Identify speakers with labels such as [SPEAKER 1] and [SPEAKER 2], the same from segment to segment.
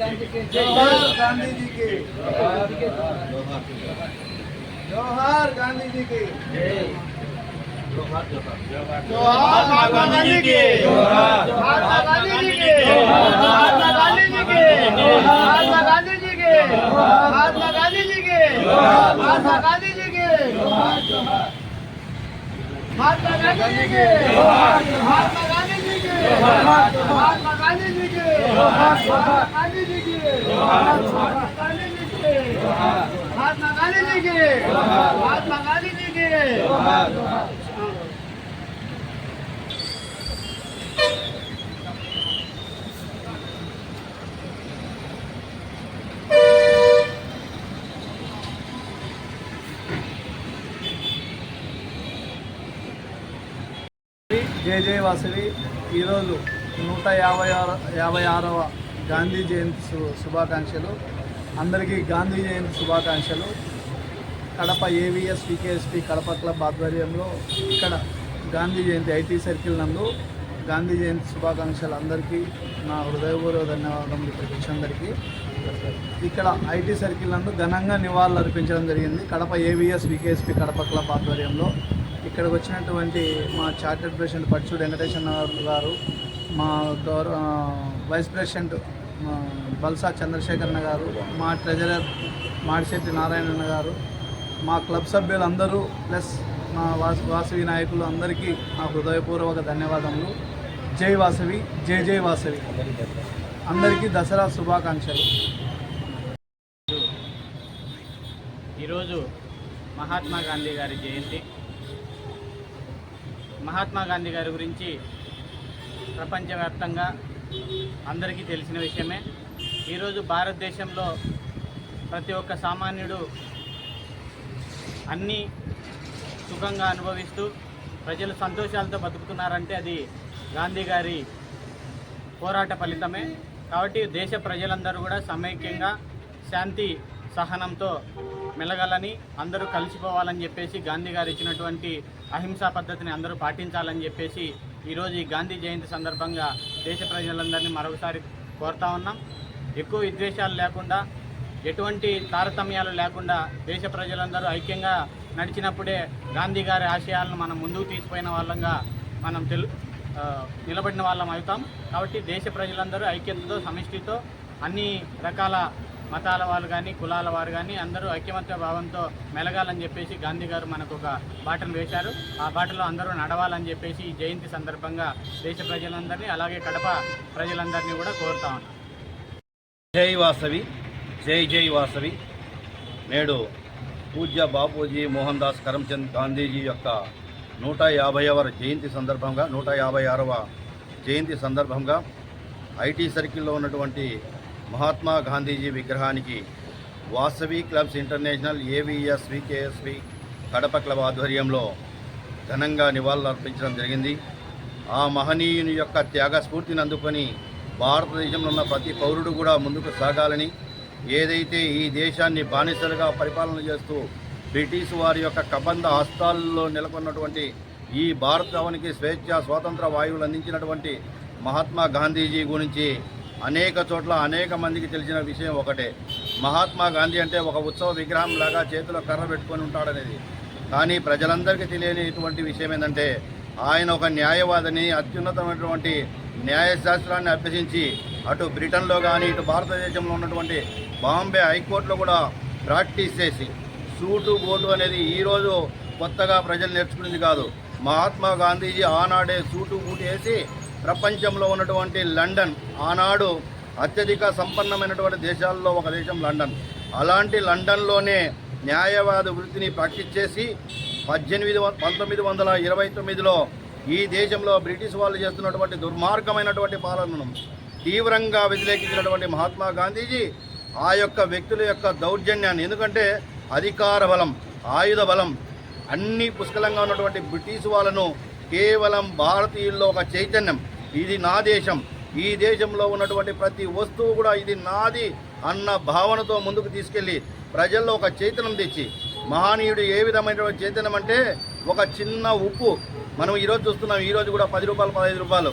[SPEAKER 1] गांधी के
[SPEAKER 2] जोहार गांधी जी के जौहर गांधी जी के जौहर गांधी जी के जौहर महात्मा गांधी जी के जौहर महात्मा गांधी जी के जौहर महात्मा गांधी जी के जौहर महात्मा गांधी जी के महात्मा गांधी जी के महात्मा गांधी जी के महात्मा गांधी जी के महात्मा गांधी महात्मा गांधी जी की महात्मा गांधी जी की జై జై వాసవి ఈరోజు నూట యాభై ఆరు యాభై ఆరవ గాంధీ జయంతి శు- శుభాకాంక్షలు. అందరికీ గాంధీ జయంతి శుభాకాంక్షలు. Kadapa AVS VKSP Kadapa club ఆధ్వర్యంలో ఇక్కడ గాంధీ జయంతి ఐటీ సర్కిల్ నందు గాంధీ జయంతి శుభాకాంక్షలు అందరికీ నా హృదయపూర్వక ధన్యవాదములు ఇక్కడికి ఇక్కడ ఐటీ సర్కిల్ నందు ఘనంగా నివాళులు అర్పించడం జరిగింది Kadapa AVS VKSP Kadapa club ఆధ్వర్యంలో. ఇక్కడికి వచ్చినటువంటి మా చార్టెడ్ ప్రెసిడెంట్ పచ్చుడు వెంకటేశ్వర గారు మా గౌరవ వైస్ ప్రెసిడెంట్ బల్సా చంద్రశేఖరన్న గారు మా ట్రెజరర్ మాడిశెట్టి నారాయణన్న గారు మా క్లబ్ సభ్యులందరూ ప్లస్ మా వాసు వాసవి నాయకులు అందరికీ నా హృదయపూర్వక ధన్యవాదములు. జై వాసవి జై జై వాసవి. అందరికీ దసరా శుభాకాంక్షలు.
[SPEAKER 3] ఈరోజు మహాత్మా గాంధీ గారి జయంతి. మహాత్మా గాంధీ గారి గురించి ప్రపంచవ్యాప్తంగా అందరికీ తెలిసిన విషయమే. ఈరోజు భారతదేశంలో ప్రతి ఒక్క సామాన్యుడు అన్నీ సుఖంగా అనుభవిస్తూ ప్రజలు సంతోషాలతో బతుకుతున్నారంటే అది గాంధీ గారి పోరాట ఫలితమే. కాబట్టి దేశ ప్రజలందరూ కూడా సమైక్యంగా శాంతి సహనంతో మెలగాలని అందరూ కలిసిపోవాలని చెప్పేసి గాంధీ గారు ఇచ్చినటువంటి అహింసా పద్ధతిని అందరూ పాటించాలని చెప్పేసి ఈరోజు ఈ గాంధీ జయంతి సందర్భంగా దేశ ప్రజలందరినీ మరొకసారి కోరుతా ఉన్నాం. ఎక్కువ విద్వేషాలు లేకుండా ఎటువంటి తారతమ్యాలు లేకుండా దేశ ప్రజలందరూ ఐక్యంగా నడిచినప్పుడే గాంధీ గారి ఆశయాలను మనం ముందుకు తీసుకుపోయిన వాళ్ళంగా మనం తెలు నిలబడిన వాళ్ళం అవుతాం. కాబట్టి దేశ ప్రజలందరూ ఐక్యతతో సమిష్టితో అన్ని రకాల మతాల వాళ్ళు కానీ కులాల వారు కానీ అందరూ ఐక్యమత్య భావంతో మెలగాలని చెప్పేసి గాంధీ గారు మనకు ఒక బాటను వేశారు. ఆ బాటలో అందరూ నడవాలని చెప్పేసి ఈ జయంతి సందర్భంగా దేశ ప్రజలందరినీ అలాగే కడప ప్రజలందరినీ కూడా కోరుతా ఉన్నాం.
[SPEAKER 4] జై వాసవి జై జై వాసవి. నేడు పూజ్య బాపూజీ మోహన్ దాస్ కరమ్చంద్ గాంధీజీ యొక్క నూట యాభైవ జయంతి సందర్భంగా నూట యాభై ఆరవ జయంతి సందర్భంగా ఐటీ సర్కిల్లో ఉన్నటువంటి మహాత్మా గాంధీజీ విగ్రహానికి Vasavi clubs international AVS VKSV Kadapa club ఆధ్వర్యంలో ఘనంగా నివాళులు అర్పించడం జరిగింది. ఆ మహనీయుని యొక్క త్యాగస్ఫూర్తిని అందుకొని భారతదేశంలో ఉన్న ప్రతి పౌరుడు కూడా ముందుకు సాగాలని ఏదైతే ఈ దేశాన్ని బానిసలుగా పరిపాలన చేస్తూ బ్రిటిష్ వారి యొక్క కబంధ హస్తాల్లో నెలకొన్నటువంటి ఈ భారతవనికి స్వేచ్ఛ స్వాతంత్ర వాయువులు అందించినటువంటి మహాత్మా గాంధీజీ గురించి అనేక చోట్ల అనేక మందికి తెలిసిన విషయం ఒకటే. మహాత్మా గాంధీ అంటే ఒక ఉత్సవ విగ్రహం లాగా చేతిలో కర్ర పెట్టుకొని ఉంటాడనేది. కానీ ప్రజలందరికీ తెలియని ఇటువంటి విషయం ఏంటంటే ఆయన ఒక న్యాయవాదిని అత్యున్నతమైనటువంటి న్యాయశాస్త్రాన్ని అభ్యసించి అటు బ్రిటన్లో కానీ ఇటు భారతదేశంలో ఉన్నటువంటి బాంబే హైకోర్టులో కూడా ప్రాక్టీస్ చేసి సూటు బోటు అనేది ఈరోజు కొత్తగా ప్రజలు నేర్చుకునేది కాదు. మహాత్మా గాంధీజీ ఆనాడే సూటు బూటు వేసి ప్రపంచంలో ఉన్నటువంటి లండన్ ఆనాడు అత్యధిక సంపన్నమైనటువంటి దేశాల్లో ఒక దేశం లండన్. అలాంటి లండన్లోనే న్యాయవాద వృత్తిని ప్రాక్టీస్ చేసి పద్దెనిమిది పంతొమ్మిది వందల ఇరవై తొమ్మిదిలో ఈ దేశంలో బ్రిటిష్ వాళ్ళు చేస్తున్నటువంటి దుర్మార్గమైనటువంటి పాలనను తీవ్రంగా వ్యతిరేకించినటువంటి మహాత్మా గాంధీజీ ఆ యొక్క వ్యక్తుల యొక్క దౌర్జన్యాన్ని ఎందుకంటే అధికార బలం ఆయుధ బలం అన్ని పుష్కలంగా ఉన్నటువంటి బ్రిటిష్ వాళ్ళను కేవలం భారతీయుల్లో ఒక చైతన్యం ఇది నా దేశం. ఈ దేశంలో ఉన్నటువంటి ప్రతి వస్తువు కూడా ఇది నాది అన్న భావనతో ముందుకు తీసుకెళ్ళి ప్రజల్లో ఒక చైతన్యం తెచ్చి మహనీయుడు ఏ విధమైనటువంటి చైతన్యం అంటే ఒక చిన్న ఉప్పు. మనం ఈరోజు చూస్తున్నాం ఈరోజు కూడా పది రూపాయలు పదహైదు రూపాయలు.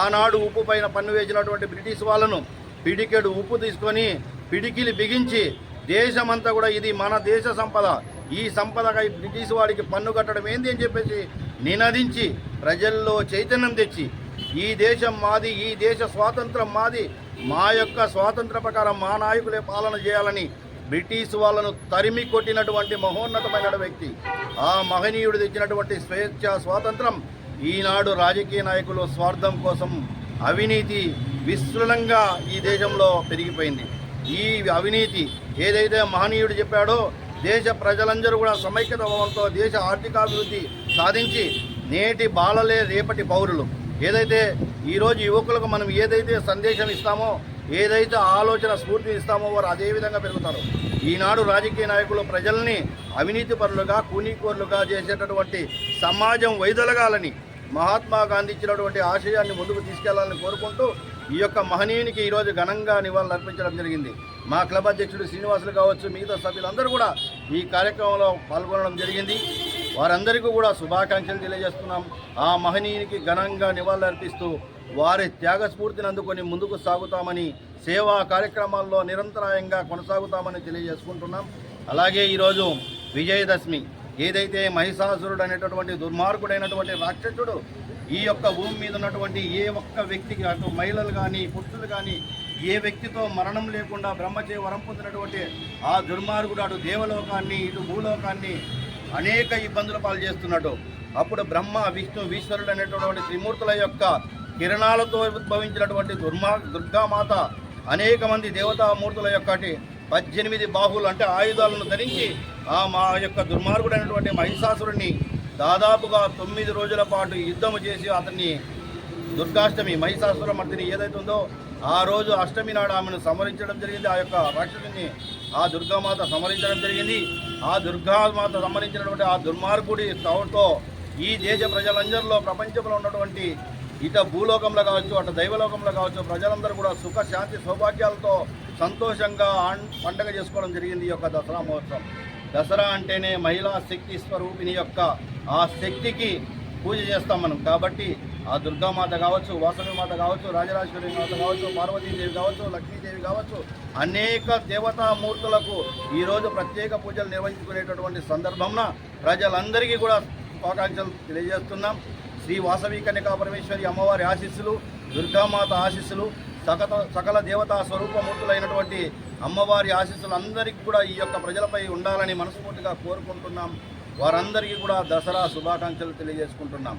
[SPEAKER 4] ఆనాడు ఉప్పు పైన పన్ను వేసినటువంటి బ్రిటిష్ వాళ్ళను పిడికెడు ఉప్పు తీసుకొని పిడికిలి బిగించి దేశమంతా కూడా ఇది మన దేశ సంపద. ఈ సంపదకై బ్రిటిష్ వాడికి పన్ను కట్టడం ఏంది అని చెప్పేసి నినదించి ప్రజల్లో చైతన్యం తెచ్చి ఈ దేశం మాది ఈ దేశ స్వాతంత్రం మాది. మా యొక్క స్వాతంత్ర ప్రకారం మా నాయకులే పాలన చేయాలని బ్రిటిష్ వాళ్ళను తరిమి కొట్టినటువంటి మహోన్నతమైన వ్యక్తి. ఆ మహనీయుడు తెచ్చినటువంటి స్వేచ్ఛ స్వాతంత్రం ఈనాడు రాజకీయ నాయకులు స్వార్థం కోసం అవినీతి విస్తృతంగా ఈ దేశంలో పెరిగిపోయింది. ఈ అవినీతి ఏదైతే మహనీయుడు చెప్పాడో దేశ ప్రజలందరూ కూడా సమైక్యత భావంతో దేశ ఆర్థికాభివృద్ధి సాధించి నేటి బాలలే రేపటి పౌరులు. ఏదైతే ఈరోజు యువకులకు మనం ఏదైతే సందేశం ఇస్తామో ఏదైతే ఆలోచన స్ఫూర్తిని ఇస్తామో వారు అదే విధంగా పెరుగుతారు. ఈనాడు రాజకీయ నాయకులు ప్రజల్ని అవినీతిపరులుగా కూనీకోరులుగా చేసేటటువంటి సమాజం వైదొలగాలని మహాత్మా గాంధీ ఇచ్చినటువంటి ఆశయాన్ని ముందుకు తీసుకెళ్ళాలని కోరుకుంటూ ఈ యొక్క మహనీయునికి ఈరోజు ఘనంగా నివాళులు అర్పించడం జరిగింది. మా క్లబ్ అధ్యక్షుడు శ్రీనివాసులు కావచ్చు మిగతా సభ్యులందరూ కూడా ఈ కార్యక్రమంలో పాల్గొనడం జరిగింది. వారందరికీ కూడా శుభాకాంక్షలు తెలియజేస్తున్నాం. ఆ మహనీయునికి ఘనంగా నివాళులర్పిస్తూ వారి త్యాగస్ఫూర్తిని అందుకొని ముందుకు సాగుతామని సేవా కార్యక్రమాల్లో నిరంతరాయంగా కొనసాగుతామని తెలియజేసుకుంటున్నాం. అలాగే ఈరోజు విజయదశమి. ఏదైతే మహిషాసురుడు అనేటటువంటి దుర్మార్గుడైనటువంటి రాక్షసుడు ఈ యొక్క భూమి మీద ఉన్నటువంటి ఏ ఒక్క వ్యక్తికి అటు మహిళలు కానీ పురుషులు కానీ ఏ వ్యక్తితో మరణం లేకుండా బ్రహ్మచే వరం పొందినటువంటి ఆ దుర్మార్గుడు అటు దేవలోకాన్ని ఇటు భూలోకాన్ని అనేక ఇబ్బందుల పాలు చేస్తున్నాడు. అప్పుడు బ్రహ్మ విష్ణు ఈశ్వరుడు అనేటటువంటి త్రిమూర్తుల యొక్క కిరణాలతో ఉద్భవించినటువంటి దుర్మా దుర్గామాత అనేక మంది దేవతామూర్తుల యొక్కటి పద్దెనిమిది బాహువులు అంటే ఆయుధాలను ధరించి ఆ మా యొక్క దుర్మార్గుడైనటువంటి మహిషాసురుడిని దాదాపుగా తొమ్మిది రోజుల పాటు యుద్ధము చేసి అతన్ని దుర్గాష్టమి మహిషాసుర మర్దిని ఏదైతే ఉందో ఆ రోజు అష్టమి నాడు ఆమెను సంహరించడం జరిగింది. ఆ యొక్క రాక్షసుని ఆ దుర్గామాత సంహరించడం జరిగింది. ఆ దుర్గామాత సంహరించినటువంటి ఆ దుర్మార్గుడి తవతో ఈ దేశ ప్రజలందరిలో ప్రపంచంలో ఉన్నటువంటి ఇట భూలోకంలో కావచ్చు అటు దైవలోకంలో కావచ్చు ప్రజలందరూ కూడా సుఖ శాంతి సౌభాగ్యాలతో సంతోషంగా పండగ చేసుకోవడం జరిగింది ఈ యొక్క దసరా మహోత్సవం. దసరా అంటేనే మహిళా శక్తి స్వరూపిణి యొక్క ఆ శక్తికి పూజ చేస్తాం మనం. కాబట్టి ఆ దుర్గామాత కావచ్చు వాసవి మాత కావచ్చు రాజరాజేశ్వరి మాత కావచ్చు పార్వతీదేవి కావచ్చు లక్ష్మీదేవి కావచ్చు అనేక దేవతామూర్తులకు ఈరోజు ప్రత్యేక పూజలు నిర్వహించుకునేటటువంటి సందర్భంన ప్రజలందరికీ కూడా శుభాకాంక్షలు తెలియజేస్తున్నాం. శ్రీ వాసవి కన్యకా పరమేశ్వరి అమ్మవారి ఆశీస్సులు దుర్గామాత ఆశీస్సులు సకత సకల దేవతా స్వరూపమూర్తులైనటువంటి అమ్మవారి ఆశీస్సులు అందరికీ కూడా ఈ యొక్క ప్రజలపై ఉండాలని మనస్ఫూర్తిగా కోరుకుంటున్నాం. వారందరికీ కూడా దసరా శుభాకాంక్షలు తెలియజేసుకుంటున్నాం.